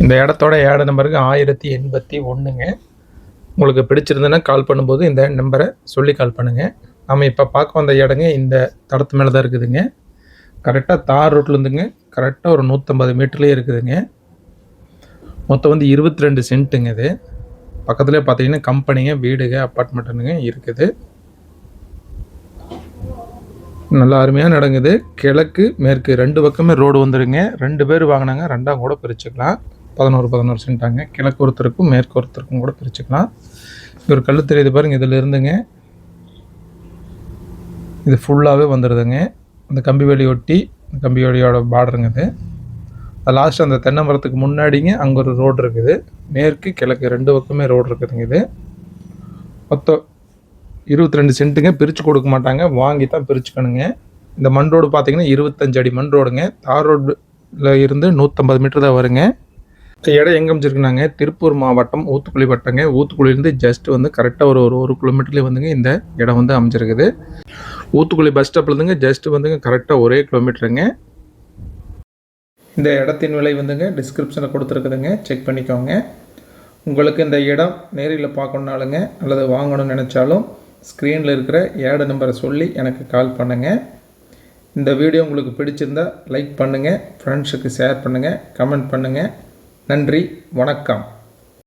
இந்த இடத்தோட ஏட நம்பருக்கு ஆயிரத்தி எண்பத்தி ஒன்றுங்க உங்களுக்கு பிடிச்சிருந்ததுன்னா கால் பண்ணும்போது இந்த நம்பரை சொல்லி கால் பண்ணுங்கள் நம்ம இப்போ பார்க்க வந்த இடங்க இந்த தடத்து மேலே தான் இருக்குதுங்க. கரெக்டாக தார் ரோட்லேருந்துங்க கரெக்டாக ஒரு நூற்றம்பது மீட்டர்லேயே இருக்குதுங்க. மொத்தம் வந்து இருபத்தி ரெண்டு சென்ட்டுங்க இது. பக்கத்துலேயே பார்த்தீங்கன்னா கம்பெனிங்க வீடுங்க அப்பார்ட்மெண்ட்டுங்க இருக்குது. நல்லா அருமையாக நடங்குது. கிழக்கு மேற்கு ரெண்டு பக்கமே ரோடு வந்துடுங்க ரெண்டு பேர் வாங்கினாங்க. ரெண்டாம் கூட பிரிச்சுக்கலாம். பதினோரு பதினோரு சென்ட்டாங்க கிழக்கு ஒருத்தருக்கும் மேற்கு ஒருத்தருக்கும் கூட பிரிச்சுக்கலாம். இது ஒரு கல் தெரியுது பாருங்க இதில் இருந்துங்க. இது ஃபுல்லாகவே வந்துடுதுங்க அந்த கம்பி வேலி ஒட்டி அந்த கம்பி வேலியோட பார்டருங்க இது. லாஸ்ட் அந்த தென்னை மரத்துக்கு முன்னாடிங்க அங்கே ஒரு ரோடு இருக்குது. மேற்கு கிழக்கு ரெண்டு பக்கமே ரோடு இருக்குதுங்க இது. மொத்தம் இருபத்தி ரெண்டு சென்ட்டுங்க பிரித்து கொடுக்க மாட்டாங்க. வாங்கி தான் பிரிச்சுக்கணுங்க. இந்த மண் ரோடு பார்த்தீங்கன்னா இருபத்தஞ்சு அடி மண் ரோடுங்க தார் ரோடில் இருந்து நூற்றம்பது மீட்டர் தான் வருங்க. இடம் எங்கே அமைச்சிருக்குனாங்க திருப்பூர் மாவட்டம் ஊத்துக்குழி வட்டங்க. ஊத்துக்குழிலேருந்து ஜஸ்ட் வந்து கரெக்டாக ஒரு ஒரு ஒரு கிலோமீட்டர்லேயே வந்துங்க இந்த இடம் வந்து அமைஞ்சிருக்குது. ஊத்துக்குழி பஸ் ஸ்டாப்லேருந்துங்க ஜஸ்ட் வந்துங்க கரெக்டாக ஒரே கிலோமீட்டருங்க இந்த இடத்தின் விலை வந்துங்க டிஸ்கிரிப்ஷனில் கொடுத்துருக்குதுங்க. செக் பண்ணிக்கோங்க. உங்களுக்கு இந்த இடம் நேரில் பார்க்கணுனாலுங்க அல்லது வாங்கணும்னு நினச்சாலும் ஸ்க்ரீனில் இருக்கிற ஏட நம்பரை சொல்லி எனக்கு கால் பண்ணுங்கள் இந்த வீடியோ உங்களுக்கு பிடிச்சிருந்தா லைக் பண்ணுங்கள் ஃப்ரெண்ட்ஸுக்கு ஷேர் பண்ணுங்கள் கமெண்ட் பண்ணுங்கள் நன்றி வணக்கம்.